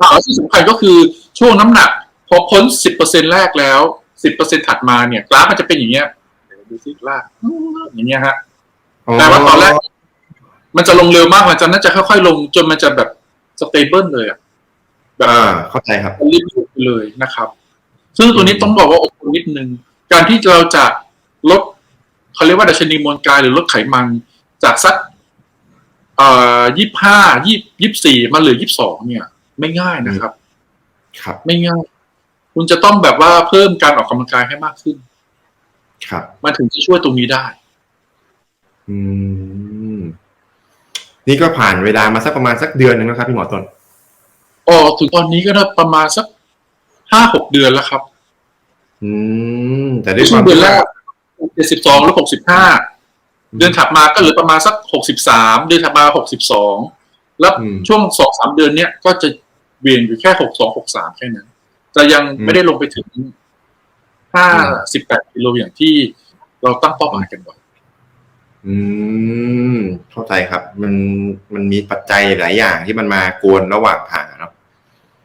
อ่าที่สำคัญก็คือช่วงน้ำหนัก พอพ้นสิบเปอร์เซ็นแรกแล้วสิบเปอร์เซ็นถัดมาเนี่ยกราฟมันจะเป็นอย่างเงี้ยเดี๋ยวดูซิลากอย่างเงี้ยฮะแต่ว่าตอนแรก มันจะลงเร็วมากมันจะน่าจะค่อยๆลง จนมันจะแบบสเตเบิลเลยอะอ่าเข้าใจครับรีบๆไปเลยนะครับ ซึ่งตัวนี้ต้องบอกว่าอดทนนิดนึง การที่เราจะลดเขาเรียกว่าดัชนีมวลกายหรือลดไขมันจากสักเอ่อยี่ห้ายี่ยี่สี่มาเหลือยี่สองเนี่ย ไม่ง่ายนะครับ ครับ ไม่ง่าย คุณจะต้องแบบว่าเพิ่มการออกกำลังกายให้มากขึ้น ครับ มันถึงจะช่วยตรงนี้ได้ อืม นี่ก็ผ่านเวลามาสักประมาณสักเดือนหนึ่งแล้วครับพี่หมอต้นอ๋อถึงตอนนี้ก็ได้ประมาณสักห้าหกเดือนแล้วครับ อืม แต่ด้วยคช่ววางมเดือนที่แรว่ากเจ็ดสิบสองหรือหกสิบห้าเดือนถัดมาก็เหลือประมาณสักหกสิบสามเดือนถัดมาหกสิบสองแล้วอืมช่วงสองสามเดือนเนี้ยก็จะ เวียนอยู่แค่หกสองหกสามแค่นั้น จะยังอืมไม่ได้ลงไปถึงห้าอืมสิบแปดกิโลอย่างที่เราตั้งเป้าหมายกันไว้อืมเข้าใจครับ มันมันมีปัจจัยหลายอย่างที่มันมากวนระหว่างทางอะเนาะ